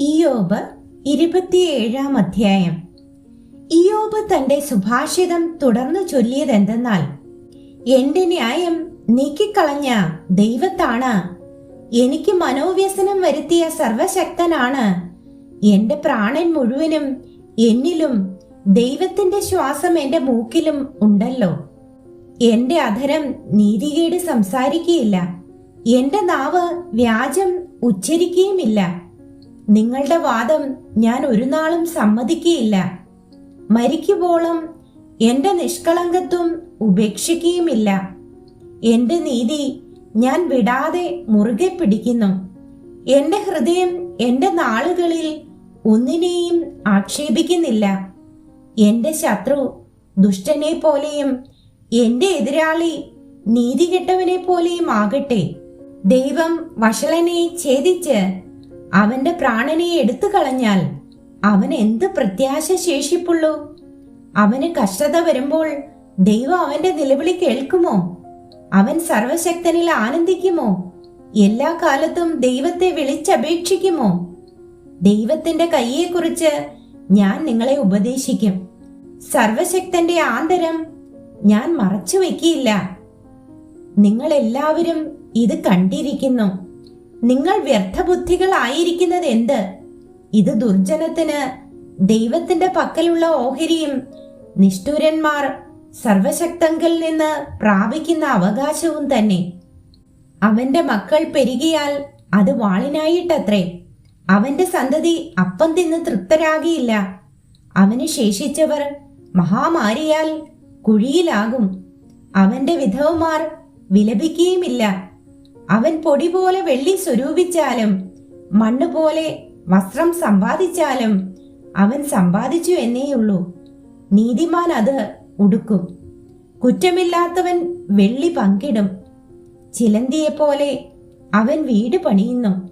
ഇയോബ് ഇരുപത്തിയേഴാം അധ്യായം. ഇയോബ് തന്റെ സുഭാഷിതം തുടർന്നു ചൊല്ലിയതെന്തെന്നാൽ എന്റെ ന്യായം നീക്കിക്കളഞ്ഞ ദൈവത്താണ്. എനിക്ക് മനോവ്യസനം വരുത്തിയ സർവശക്തനാണ്. എന്റെ പ്രാണൻ മുഴുവനും എന്നിലും ദൈവത്തിന്റെ ശ്വാസം എന്റെ മൂക്കിലും ഉണ്ടല്ലോ. എന്റെ അധരം നീതികേട് സംസാരിക്കുകയില്ല. എന്റെ നാവ് വ്യാജം ഉച്ചരിക്കുകയുമില്ല. നിങ്ങളുടെ വാദം ഞാൻ ഒരു നാളും സമ്മതിക്കുകയില്ല. മരിക്കുവോളം എന്റെ നിഷ്കളങ്കത്വം ഉപേക്ഷിക്കുകയുമില്ല. എന്റെ നീതി ഞാൻ വിടാതെ മുറുകെ പിടിക്കുന്നു. എന്റെ ഹൃദയം എന്റെ നാളുകളിൽ ഒന്നിനെയും ആക്ഷേപിക്കുന്നില്ല. എന്റെ ശത്രു ദുഷ്ടനെ പോലെയും എന്റെ എതിരാളി നീതി കെട്ടവനെ പോലെയും ആകട്ടെ. ദൈവം വഷളനെ ഛേദിച്ച് അവന്റെ പ്രാണനെ എടുത്തു കളഞ്ഞാൽ അവൻ എന്ത് പ്രത്യാശ ശേഷിപ്പുള്ളൂ? അവന് കഷ്ടത വരുമ്പോൾ ദൈവം അവന്റെ നിലവിളി കേൾക്കുമോ? അവൻ സർവശക്തനിൽ ആനന്ദിക്കുമോ? എല്ലാ കാലത്തും ദൈവത്തെ വിളിച്ചപേക്ഷിക്കുമോ? ദൈവത്തിന്റെ കൈയെക്കുറിച്ച് ഞാൻ നിങ്ങളെ ഉപദേശിക്കും. സർവശക്തന്റെ ആന്തരം ഞാൻ മറച്ചു വെക്കിയില്ല നിങ്ങൾ എല്ലാവരും ഇത് കണ്ടിരിക്കുന്നു. നിങ്ങൾ വ്യർത്ഥബുദ്ധികളായിരിക്കുന്നത് എന്ത് ഇത് ദുർജനത്തിന് ദൈവത്തിന്റെ പക്കലുള്ള ഓഹരിയും നിഷ്ഠൂരന്മാർ സർവശക്തങ്കിൽ നിന്ന് പ്രാപിക്കുന്ന അവകാശവും തന്നെ. അവന്റെ മക്കൾ പെരുകിയാൽ അത് വാളിനായിട്ടത്രേ. അവന്റെ സന്തതി അപ്പം തിന്ന് തൃപ്തരാകിയില്ല. അവന് ശേഷിച്ചവർ മഹാമാരിയാൽ കുഴിയിലാകും. അവന്റെ വിധവമാർ വിലപിക്കുകയുമില്ല. അവൻ പൊടി പോലെ വെള്ളി സ്വരൂപിച്ചാലും മണ്ണ് പോലെ വസ്ത്രം സമ്പാദിച്ചാലും അവൻ സമ്പാദിച്ചു എന്നേയുള്ളൂ. നീതിമാൻ അത് ഉടുക്കും. കുറ്റമില്ലാത്തവൻ വെള്ളി പങ്കിടും. ചിലന്തിയെപ്പോലെ അവൻ വീട് പണിയുന്നു.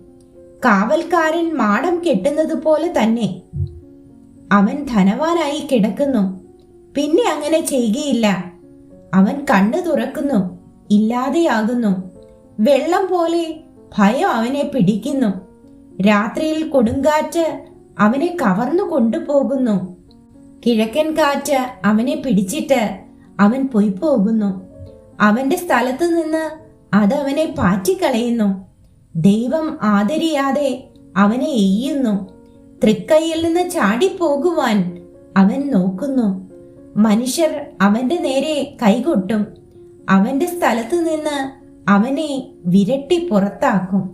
കാവൽക്കാരൻ മാടം കെട്ടുന്നത് പോലെ തന്നെ അവൻ ധനവാനായി കിടക്കുന്നു. പിന്നെ അങ്ങനെ ചെയ്യുകയില്ല. അവൻ കണ്ണു തുറക്കുന്നു. ഇല്ലാതെയാകുന്നു. വെള്ളം പോലെ ഭയം അവനെ പിടിക്കുന്നു. രാത്രിയിൽ കൊടുങ്കാറ്റ് അവനെ കവർന്നു കൊണ്ടുപോകുന്നു. കിഴക്കൻ കാറ്റ് അവനെ പിടിച്ചിട്ട് അവൻ പൊയ്പോകുന്നു അവന്റെ സ്ഥലത്ത് നിന്ന് അത് അവനെ പാറ്റിക്കളയുന്നു. ദൈവം ആദരിയാതെ അവനെ എയ്യുന്നു. തൃക്കൈയിൽ നിന്ന് ചാടിപ്പോകുവാൻ അവൻ നോക്കുന്നു. മനുഷ്യർ അവന്റെ നേരെ കൈകൊട്ടും. അവന്റെ സ്ഥലത്ത് നിന്ന് അവനെ വിരട്ടി പുറത്താക്കും